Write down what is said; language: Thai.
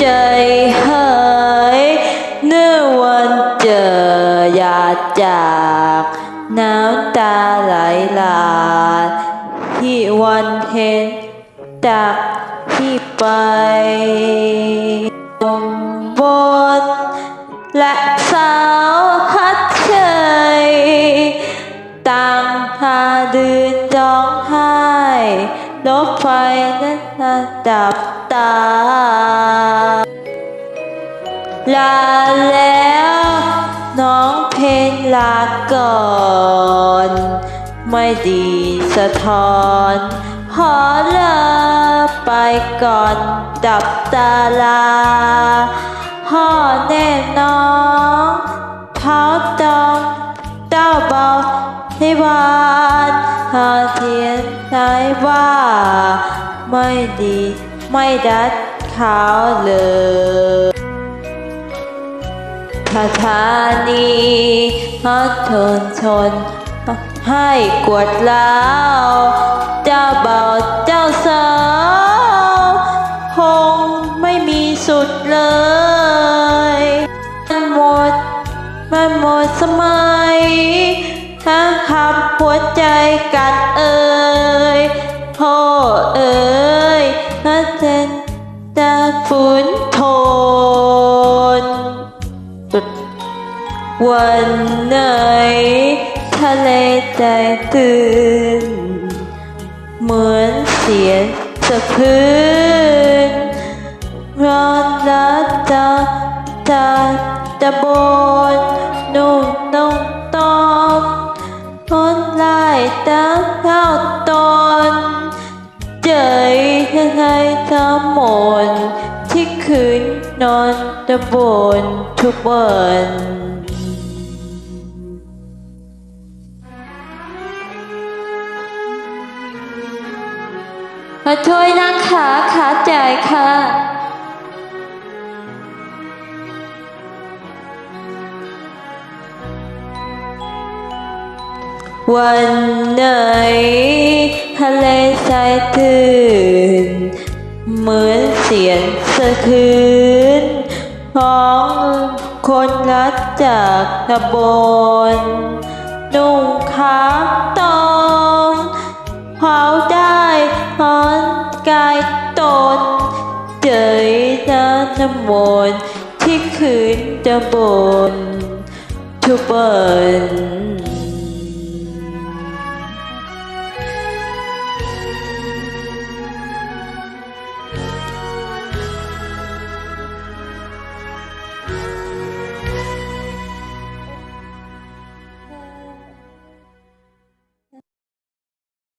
ใจหายเนื่อวันเจออยาจากน้ำตาไหลหลาดที่วันเห็นจากที่ไปบนและสาวฮัดเชยต่างหาดืนจ้องไห้รถไฟนั้นน่ดับ ตา ลาแล้ว น้องเพนลาก่อน ไม่ดีสะท้อนขอลาไปก่อนดับตาลาพ่อแน่น้องเท้าตองเต้าเบาให้วานหาเทียนไหนว่า ไม่ดี ไม่ดัดขาวเลยสถานีฮัททนชน ให้กวดล้ว เจ้าเบาเจ้าสาวคงไม่มีสุดเลย มันหมด มันหมดสมัยถ้าขับหัวใจกัดเอ่ยพ่อเอ่ย ถ้าเจนตาฝุ่นโทนวันไหนทะเลใจตื่น เหมือนเสียงสะพื้นร้อนรัดตาตาตะบนนุ่มนุ่มตอมพ้นลายตา คืนนอนตะบนทุกวันมาช่วยนะคะขาจ่ายค่ะ วันไหนทะเลทรายตื่น เหมือนเสียงสะทืนของคนรัดจากตะบนนุ่งขาวตองเผาได้หอนกายตนเจยน้ำน้ำมนที่คืนจะบนทุกเบิน